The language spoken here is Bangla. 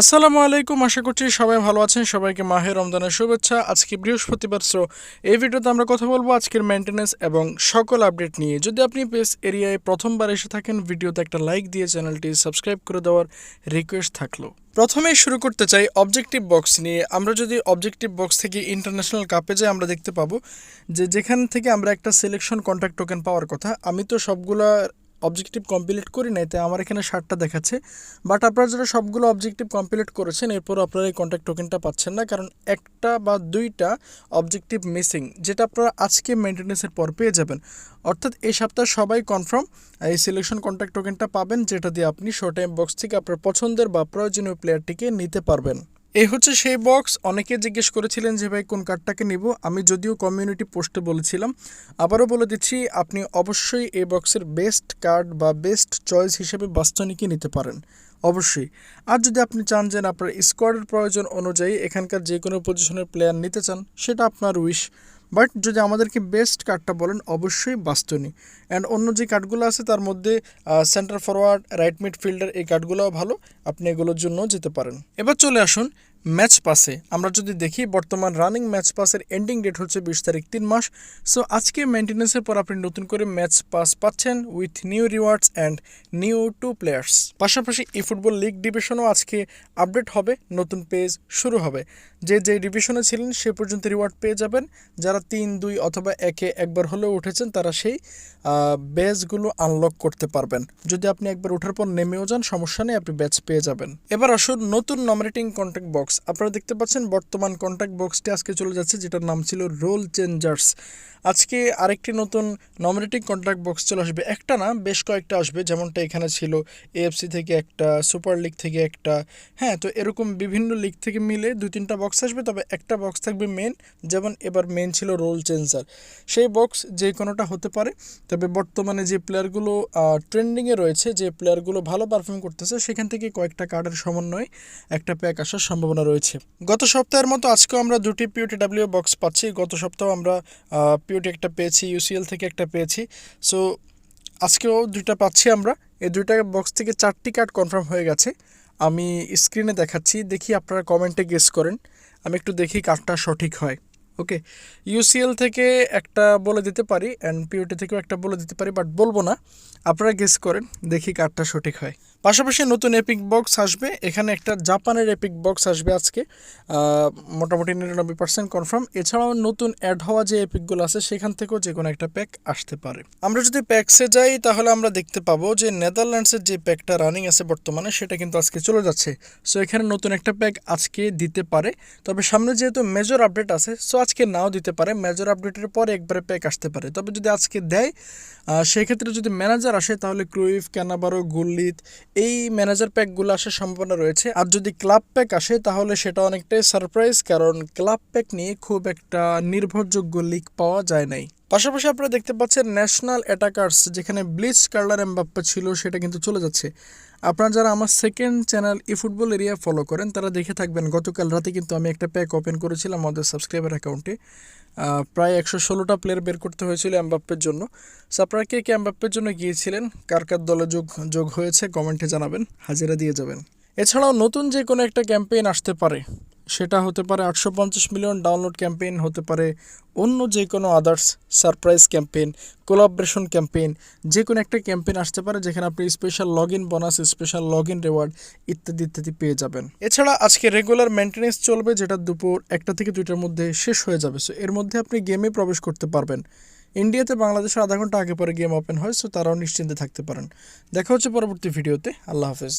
আসসালামু আলাইকুম, আশা করছি সবাই ভালো আছেন। সবাইকে মাহে রমজানের শুভেচ্ছা। আজকে বৃহস্পতিবার সো এই ভিডিওতে আমরা কথা বলব আজকের মেনটেন্যান্স এবং সকল আপডেট নিয়ে। যদি আপনি পেস এরিয়ায় প্রথমবার এসে থাকেন, ভিডিওতে একটা লাইক দিয়ে চ্যানেলটি সাবস্ক্রাইব করে দেওয়ার রিকোয়েস্ট থাকল। প্রথমেই শুরু করতে চাই অবজেক্টিভ বক্স নিয়ে। আমরা যদি অবজেক্টিভ বক্স থেকে ইন্টারন্যাশনাল কাপে যাই, আমরা দেখতে পাবো যে যেখান থেকে আমরা একটা সিলেকশন কন্ট্যাক্ট টোকেন পাওয়ার কথা, আমি তো সবগুলা অবজেক্টিভ কমপ্লিট করি নাই, তাই আমার এখানে ষাটটা দেখাচ্ছে। বাট আপনারা যারা সবগুলো অবজেক্টিভ কমপ্লিট করেছেন এরপর আপনারা এই কন্ট্যাক্ট টোকেনটা পাচ্ছেন না, কারণ একটা বা দুইটা অবজেক্টিভ মিসিং যেটা আপনারা আজকে মেনটেন্যান্সের পর পেয়ে যাবেন। অর্থাৎ এই সপ্তাহে সবাই কনফার্ম এই সিলেকশন কন্ট্যাক্ট টোকেনটা পাবেন, যেটা দিয়ে আপনি শর্ট টাইম বক্স থেকে আপনার পছন্দের বা প্রয়োজনীয় প্লেয়ারটিকে নিতে পারবেন। এই হচ্ছে সেই বক্স অনেকে জিজ্ঞেস করেছিলেন যে, ভাই, কোন কার্ডটাকে নিব? আমি যদিও কমিউনিটি পোস্টে বলেছিলাম। আবারও বলে দিচ্ছি, আপনি অবশ্যই এই বক্সের বেস্ট কার্ড বা বেস্ট চয়েস হিসেবে বাস্তনিকে নিতে পারেন। অবশ্যই। আর যদি আপনি চান যে, আপনার স্কোয়াডের প্রয়োজন অনুযায়ী এখানকার যে কোনো পজিশনের প্লেয়ার নিতে চান, সেটা আপনার উইশ বাট যদি আমাদেরকে বেস্ট কার্ডটা বলেন, অবশ্যই বাস্তনি। অ্যান্ড অন্য যে কার্ডগুলো আছে, তার মধ্যে centre forward right midfielder এই কার্ডগুলোও ভালো। আপনি এগুলোর জন্য যেতে পারেন। এবার চলে আসুন ম্যাচ পাসে আমরা যদি দেখি, বর্তমান রানিং ম্যাচ পাসের এন্ডিং ডেট হচ্ছে বিশ তারিখ তিন মাস। সো আজকে মেনটেন্যান্সের পর আপনি নতুন করে ম্যাচ পাস পাচ্ছেন with new rewards and new two players পাশাপাশি ই ফুটবল লিগ ডিভিশনও আজকে আপডেট হবে, নতুন পেজ শুরু হবে। যে যে ডিভিশনে ছিলেন, সে পর্যন্ত রিওয়ার্ড পেয়ে যাবেন। যারা তিন, দুই অথবা একে একবার হলেও উঠেছেন, তারা সেই ব্যাচগুলো আনলক করতে পারবেন। যদি আপনি একবার ওঠার পর নেমেও যান, সমস্যা নেই, আপনি ব্যাচ পেয়ে যাবেন। এবার আসুন নতুন নমিনেটিং কন্ট্যাক্ট বক্স আপনারা দেখতে পাচ্ছেন বর্তমান কন্ট্যাক্ট বক্সটি আজকে চলে যাচ্ছে যেটার নাম ছিল রোল চেঞ্জার্স আজকে আরেকটি নতুন নমিনেটিং কন্ট্রাক্ট বক্স চলে আসবে। একটা না, বেশ কয়েকটা আসবে। যেমনটা এখানে ছিল এএফসি থেকে একটা সুপার লিগ থেকে একটা। হ্যাঁ তো এরকম বিভিন্ন লিগ থেকে মিলে দুই তিনটা বক্স আসবে। তবে একটা বক্স থাকবে মেন যেমন এবার মেন ছিল রোল চেঞ্জার সেই বক্স যে কোনোটা হতে পারে। তবে বর্তমানে যে প্লেয়ারগুলো ট্রেন্ডিংয়ে রয়েছে, যে প্লেয়ারগুলো ভালো পারফর্ম করতেছে, সেখান থেকে কয়েকটা কার্ডের সমন্বয়ে একটা প্যাক আসার সম্ভাবনা রয়েছে। গত সপ্তাহের মতো আজকেও আমরা দুটি পিওটি ডাব্লিউ বক্স পাচ্ছি। গত সপ্তাহ আমরা পিওটি একটা পেয়েছি ইউসিএল থেকে একটা পেয়েছি। সো আজকেও দুইটা পাচ্ছি আমরা। এই দুইটা বক্স থেকে চারটি কার্ড কনফার্ম হয়ে গেছে। আমি স্ক্রিনে দেখাচ্ছি, দেখি আপনারা কমেন্টে গেস করেন। আমি একটু দেখি কার্ডটা সঠিক হয়। ওকে ইউসিএল থেকে একটা বলে দিতে পারি অ্যান্ড পিওটি থেকেও একটা বলে দিতে পারি বাট বলব না। আপনারা গেস করেন, দেখি কার্ডটা সঠিক হয়। পাশাপাশি নতুন এপিক বক্স আসবে। এখানে একটা জাপানের এপিক বক্স আসবে আজকে। মোটামুটি নিরানব্বই পার্সেন্ট কনফার্ম এছাড়াও নতুন অ্যাড হওয়া যে এপিকগুলো আছে, সেখান থেকেও যে কোনো একটা প্যাক আসতে পারে। আমরা যদি প্যাকসে যাই, তাহলে আমরা দেখতে পাবো যে নেদারল্যান্ডসের যে প্যাকটা রানিং আছে বর্তমানে, সেটা কিন্তু আজকে চলে যাচ্ছে। সো এখানে নতুন একটা প্যাক আজকে দিতে পারে। তবে সামনে যেহেতু মেজর আপডেট আছে সো আজকে নাও দিতে পারে। মেজর আপডেটের পরে একবারে প্যাক আসতে পারে। তবে যদি আজকে দেয় সেক্ষেত্রে যদি ম্যানেজার আসে, তাহলে ক্রুইফ ক্যানাবারো গুল্লিত এই ম্যানেজার প্যাকগুলো আসার সম্ভাবনা রয়েছে। আর যদি ক্লাব প্যাক আসে, তাহলে সেটা অনেকটাই সারপ্রাইজ কারণ ক্লাব প্যাক নিয়ে খুব একটা নির্ভরযোগ্য লিক পাওয়া যায় নাই। পাশাপাশি আপনারা দেখতে পাচ্ছেন ন্যাশনাল অ্যাটাকার্স যেখানে ব্লিচ কার্লার এমবাপ্পা ছিল, সেটা কিন্তু চলে যাচ্ছে। আপনারা যারা আমার second channel eFootball area follow করেন, তারা দেখে থাকবেন, গতকাল রাতে কিন্তু আমি একটা প্যাক ওপেন করেছিলাম আমাদের সাবস্ক্রাইবার অ্যাকাউন্টে প্রায় একশো ষোলোটা প্লেয়ার বের করতে হয়েছিল অ্যাম্বাপ্পের জন্য। সো আপনারা কে কে অ্যাম্বাপ্পের জন্য গিয়েছিলেন? কার কার দলে যোগ যোগ হয়েছে? কমেন্টে জানাবেন, হাজিরা দিয়ে যাবেন। এছাড়াও নতুন যে কোনো একটা ক্যাম্পেইন আসতে পারে। সেটা হতে পারে আটশো পঞ্চাশ মিলিয়ন ডাউনলোড ক্যাম্পেইন, হতে পারে অন্য যে কোনো others surprise campaign collaboration campaign, যে কোনো একটা ক্যাম্পেইন আসতে পারে যেখানে আপনি special log in bonus special log in reward ইত্যাদি ইত্যাদি পেয়ে যাবেন। এছাড়া আজকে রেগুলার মেনটেন্যান্স চলবে যেটা দুপুর একটা থেকে দুইটার মধ্যে শেষ হয়ে যাবে। সো এর মধ্যে আপনি গেমে প্রবেশ করতে পারবেন। ইন্ডিয়াতে বাংলাদেশের আধা ঘণ্টা আগে পরে গেম ওপেন হয় সো তারাও নিশ্চিন্তে থাকতে পারেন। দেখা হচ্ছে পরবর্তী ভিডিওতে আল্লাহ হাফেজ।